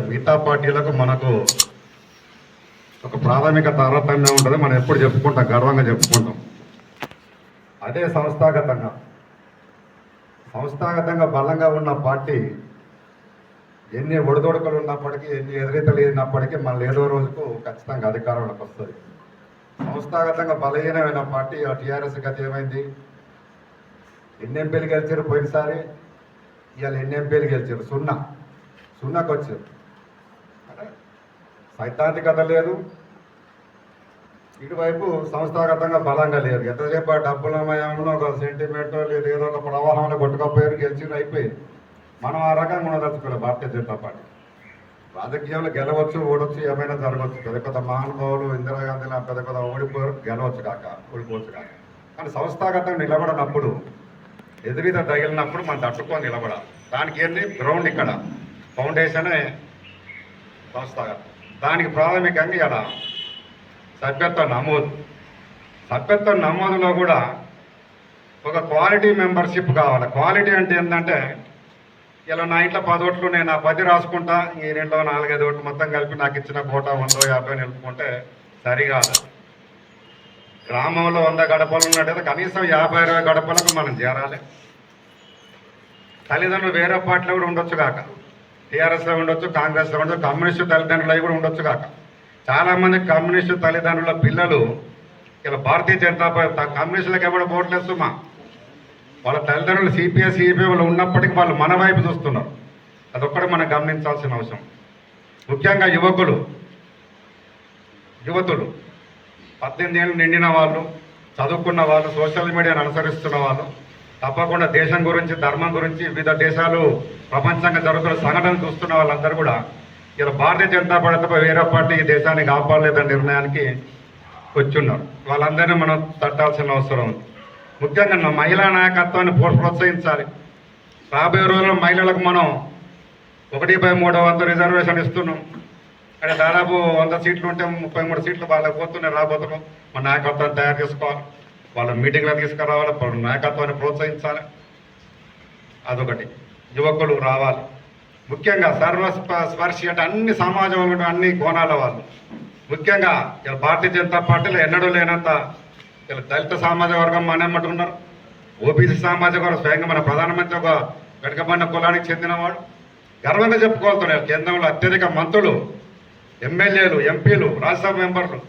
మిగతా పార్టీలకు మనకు ఒక ప్రాథమిక తారతమ్యం ఉంటుంది మనం ఎప్పుడు చెప్పుకుంటాం గర్వంగా చెప్పుకుంటాం. అదే సంస్థాగతంగా. సంస్థాగతంగా బలంగా ఉన్న పార్టీ ఎన్ని ఒడిదొడుకలు ఉన్నప్పటికీ ఎన్ని ఎదురీతలు లేనప్పటికీ మళ్ళీ ఏదో రోజుకు ఖచ్చితంగా అధికారంలోకి వస్తుంది. సంస్థాగతంగా బలహీనమైన పార్టీ ఆ టీఆర్ఎస్ గత ఏమైంది? ఎన్ని ఎంపీలు గెలిచారు పోయినసారి. ఇవాళ ఎన్ని ఎంపీలు గెలిచారు. సున్నా. సున్నాకు వచ్చారు సైద్ధాంతికత లేదు. ఇటువైపు సంస్థాగతంగా బలంగా లేరు ఎంతసేపు ఆ డబ్బులమయంలో ఒక సెంటిమెంట్ లేదు ఏదో ఒక ప్రవాహంలో కొట్టుకపోయారు గెలిచిన అయిపోయింది. మనం ఆ రకంగా ఉండదలుచుకోలేదు భారతీయ జనతా పార్టీ. రాజకీయంలో గెలవచ్చు ఓడొచ్చు ఏమైనా జరగవచ్చు. పెద్ద పెద్ద మహానుభావులు ఇందిరాగాంధీ పెద్ద పెద్ద ఓడిపోయారు గెలవచ్చు కాక ఓడిపోవచ్చు కాక. కానీ సంస్థాగతంగా నిలబడినప్పుడు ఎదురీత తగిలినప్పుడు మనం తట్టుకొని నిలబడాలి. దానికి ఏంటి? గ్రౌండ్ ఇక్కడ. ఫౌండేషనే సంస్థాగతం. దానికి ప్రాథమికంగా ఇక్కడ సభ్యత్వ నమోదు. సభ్యత్వ నమోదులో కూడా ఒక క్వాలిటీ మెంబర్షిప్ కావాలి. క్వాలిటీ అంటే ఏంటంటే ఇలా నా ఇంట్లో పది ఓట్లు నేను ఆ పది రాసుకుంటా ఈ రెండులో నాలుగైదు ఓట్లు మొత్తం కలిపి నాకు ఇచ్చిన కోట వందో యాభై నిలుపుకుంటే సరికాదు గ్రామంలో వంద గడపలు ఉన్నట్టయితే కనీసం యాభై అరవై గడపలకు మనం చేరాలి. తల్లిదండ్రులు వేరే పార్టీలో కూడా ఉండొచ్చు కాక. టీఆర్ఎస్లో ఉండొచ్చు కాంగ్రెస్లో ఉండొచ్చు కమ్యూనిస్టు తల్లిదండ్రులు కూడా ఉండొచ్చు కాక. చాలామంది కమ్యూనిస్టు తల్లిదండ్రుల పిల్లలు ఇలా భారతీయ జనతా పార్టీ కమ్యూనిస్టులకు ఎవరు ఓట్లేస్తుమా వాళ్ళ తల్లిదండ్రులు సిపిఎస్ సిపిఎంలో ఉన్నప్పటికీ వాళ్ళు మన వైపు చూస్తున్నారు. అదొక్కటి మనం గమనించాల్సిన అవసరం. ముఖ్యంగా యువకులు. యువతులు. పద్దెనిమిది ఏళ్ళు నిండిన వాళ్ళు చదువుకున్న వాళ్ళు సోషల్ మీడియాను అనుసరిస్తున్న వాళ్ళు తప్పకుండా దేశం గురించి ధర్మం గురించి వివిధ దేశాలు ప్రపంచంగా జరుగుతున్న సంఘటన చూస్తున్న వాళ్ళందరూ కూడా ఇలా భారతీయ జనతా పార్టీ తప్ప వేరే పార్టీ ఈ దేశాన్ని కాపాడలేదనే నిర్ణయానికి వచ్చున్నారు. వాళ్ళందరినీ మనం తట్టాల్సిన అవసరం ఉంది. ముఖ్యంగా నా మహిళా నాయకత్వాన్ని ప్రోత్సహించాలి. రాబోయే రోజుల్లో మహిళలకు మనం ఒకటి బై మూడో వంద రిజర్వేషన్ ఇస్తున్నాం. అంటే దాదాపు వంద సీట్లు ఉంటే ముప్పై మూడు సీట్లు వాళ్ళకి పోతున్నాయి రాబోతున్నాం మన నాయకత్వాన్ని తయారు చేసుకోవాలి. వాళ్ళ మీటింగ్లో తీసుకురావాలి వాళ్ళ నాయకత్వాన్ని ప్రోత్సహించాలి. అదొకటి. యువకులు రావాలి. ముఖ్యంగా సర్వస్ప స్పర్శి అంటే అన్ని సమాజంలో అన్ని కోణాల వాళ్ళు. ముఖ్యంగా ఇలా భారతీయ జనతా పార్టీలో ఎన్నడూ లేనంత ఇలా దళిత సామాజిక వర్గం మనమ్మటి ఓబీసీ సామాజిక వర్గం స్వయంగా మన ప్రధానమంత్రి ఒక వెనుకబడిన కులానికి చెందినవాడు. గర్వంగా చెప్పుకోలుతున్నారు కేంద్రంలో అత్యధిక మంత్రులు ఎమ్మెల్యేలు ఎంపీలు రాజ్యసభ మెంబర్లు.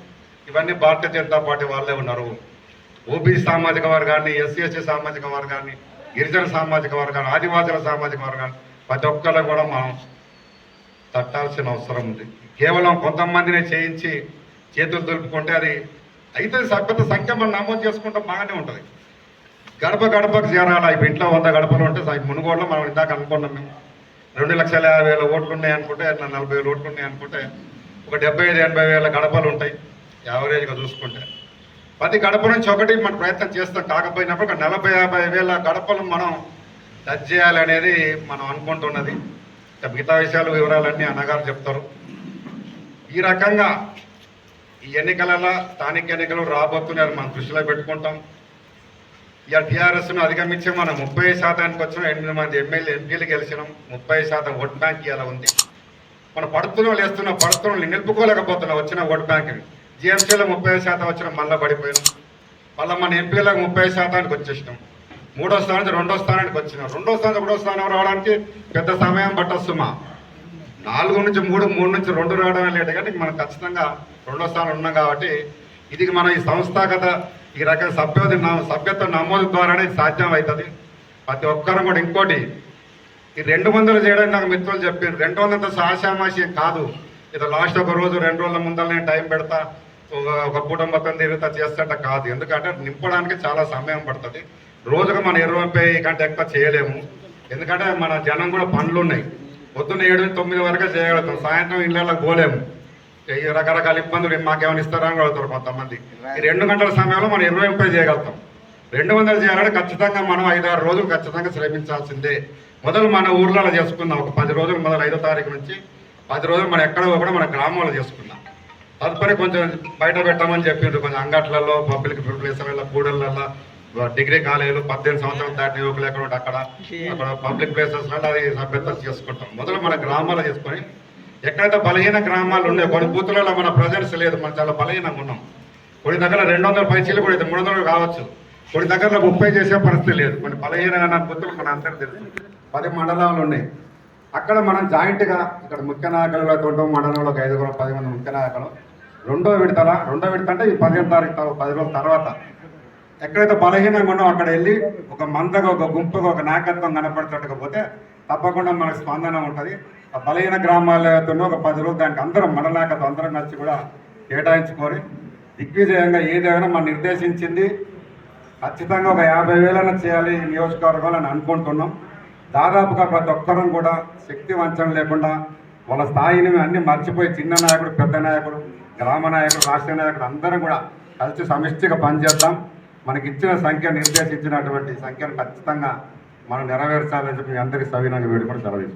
ఇవన్నీ భారతీయ జనతా పార్టీ వాళ్ళే ఉన్నారు. ఓబీసీ సామాజిక వర్గాన్ని ఎస్సీ ఎస్టీ సామాజిక వర్గాన్ని గిరిజన సామాజిక వర్గాన్ని ఆదివాసుల సామాజిక వర్గాన్ని ప్రతి ఒక్కరు కూడా మనం తట్టాల్సిన అవసరం ఉంది. కేవలం కొంతమందినే చేయించి చేతులు దులుపుకుంటే అది అయితే సభ్యత సంఖ్య మనం నమోదు చేసుకుంటే బాగానే ఉంటుంది. గడప గడపకు చేరాలి. ఇప్పుడు ఇంట్లో వంద గడపలు ఉంటే సై- మునుగోడులో మనం ఇందాక అనుకున్నాం మేము. రెండు లక్షల యాభై వేల ఓట్లు ఉన్నాయి అనుకుంటే నలభై వేల ఓట్లు ఉన్నాయి అనుకుంటే ఒక డెబ్బై ఐదు ఎనభై వేల గడపలు ఉంటాయి యావరేజ్గా చూసుకుంటే. ప్రతి గడప నుంచి ఒకటి మనం ప్రయత్నం చేస్తాం. కాకపోయినప్పుడు ఒక నలభై యాభై వేల గడపలు మనం టచ్ చేయాలనేది మనం అనుకుంటున్నది. మిగతా విషయాలు వివరాలన్నీ అన్నగారు చెప్తారు. ఈ రకంగా ఈ ఎన్నికలలో స్థానిక ఎన్నికలు రాబోతున్నాయి మనం దృష్టిలో పెట్టుకుంటాం. ఇక టీఆర్ఎస్ను అధిగమించి మనం ముప్పై శాతానికి వచ్చిన ఎనిమిది మంది ఎమ్మెల్యే ఎంపీలు గెలిచినాం. ముప్పై శాతం ఓట్ బ్యాంక్ ఇలా ఉంది. మనం పడుతున్నాం లేస్తున్నాం పడుతున్నాం నిలుపుకోలేకపోతున్నాం వచ్చిన ఓట్ బ్యాంక్ని. జిఎస్టీలో ముప్పై శాతం వచ్చిన మళ్ళీ పడిపోయినాం. మళ్ళీ మన ఎంపీలకు ముప్పై శాతానికి వచ్చేసినాం. మూడో స్థానం నుంచి రెండో స్థానానికి వచ్చినాం. రెండో స్థానం మూడో స్థానం రావడానికి పెద్ద సమయం పట్టొస్తుమా? నాలుగు నుంచి మూడు మూడు నుంచి రెండు రావడమే లేట్ కానీ మనం ఖచ్చితంగా రెండో స్థానం ఉన్నాం కాబట్టి ఇది మన ఈ సంస్థాగత ఈ రకం సభ్యత సభ్యత్వ నమోదు ద్వారానే సాధ్యం అవుతుంది ప్రతి ఒక్కరు కూడా ఇంకోటి ఈ రెండు వందలు చేయడానికి నాకు మిత్రులు చెప్పారు. రెండు వందలతో సాశామాషి కాదు. ఇది లాస్ట్ ఒక రోజు రెండు రోజుల ముందర నేను టైం పెడతా. ఒక ఒక పూట మొత్తం తిరుగుతా చేస్తాట కాదు. ఎందుకంటే నింపడానికి చాలా సమయం పడుతుంది. రోజుకు మనం ఇరవై ముప్పై కంటే ఎక్కువ చేయలేము. ఎందుకంటే మన జనం కూడా పనులు ఉన్నాయి. పొద్దున్న ఏడు తొమ్మిది వరకే చేయగలుగుతాం. సాయంత్రం ఇళ్ళకి పోలేము. రకరకాల ఇబ్బందులు మాకేమైనా ఇస్తారా అని అడుగుతారు కొంతమంది. ఈ రెండు గంటల సమయంలో మనం ఇరవై ముప్పై చేయగలుగుతాం. రెండు వందలు చేయాలంటే ఖచ్చితంగా మనం ఐదారు రోజులు ఖచ్చితంగా శ్రమించాల్సిందే. మొదలు మన ఊర్లలో చేసుకుందాం. ఒక పది రోజులు మొదలు ఐదో తారీఖు నుంచి. పది రోజులు మనం ఎక్కడ కూడా మన గ్రామంలో చేసుకుందాం. తదుపరి కొంచెం బయట పెట్టమని చెప్పిండ్రు. కొంచెం అంగట్లలో పబ్లిక్ ప్లేసులలో కూడళ్ళల్లో డిగ్రీ కాలేజీలు పద్దెనిమిది సంవత్సరాలు దాటిన యువకులు ఎక్కడ ఉంటే అక్కడ. అక్కడ పబ్లిక్ ప్లేసెస్లలో అది సభ్యత చేసుకుంటాం. మొదలు మన గ్రామాల్లో చేసుకొని ఎక్కడైతే బలహీన గ్రామాలు ఉన్నాయి కొన్ని బూతులలో మన ప్రజెన్స్ లేదు. మనం చాలా బలహీనంగా ఉన్నాం. కొన్ని దగ్గర రెండు వందల పైచీలు కూడా మూడు వందలు కావచ్చు. కొన్ని దగ్గర ముప్పై చేసే పరిస్థితి లేదు. కొన్ని బలహీనమైన బుద్ధులు మన అందరూ తెలుసు. పది మండలాలు ఉన్నాయి. అక్కడ మనం జాయింట్గా ఇక్కడ ముఖ్య నాయకులు తొండం మండలంలో ఒక ఐదుగురు పది మంది ముఖ్య నాయకులు. రెండో విడతల రెండో విడత అంటే ఈ పదిహేను తారీఖు పది రోజుల తర్వాత. ఎక్కడైతే బలహీనంగా ఉన్నామో అక్కడ వెళ్ళి ఒక మందగా ఒక గుంపుగా ఒక నాయకత్వం కనపడుతుండకపోతే తప్పకుండా మనకు స్పందన ఉంటుంది. ఆ బలహీన గ్రామాలు ఒక పది రోజులు దానికి అందరం మండల నాయకత్వం అందరం కలిసి కూడా కేటాయించుకొని దిగ్విజయంగా ఏదైనా మనం నిర్దేశించింది ఖచ్చితంగా ఒక యాభై వేలైనా చేయాలి నియోజకవర్గాలని అని అనుకుంటున్నాం. దాదాపుగా ప్రతి ఒక్కరం కూడా శక్తి వంచన లేకుండా వాళ్ళ స్థాయిని అన్ని మర్చిపోయి చిన్న నాయకుడు పెద్ద నాయకుడు గ్రామనాయకులు రాష్ట్ర నాయకులు అందరం కూడా కలిసి సమిష్టిగా పనిచేద్దాం. మనకి ఇచ్చిన సంఖ్య నిర్దేశించినటువంటి సంఖ్యను ఖచ్చితంగా మనం నెరవేర్చాలని చెప్పి అందరికీ సవినంగా వేడుకొని సెలవు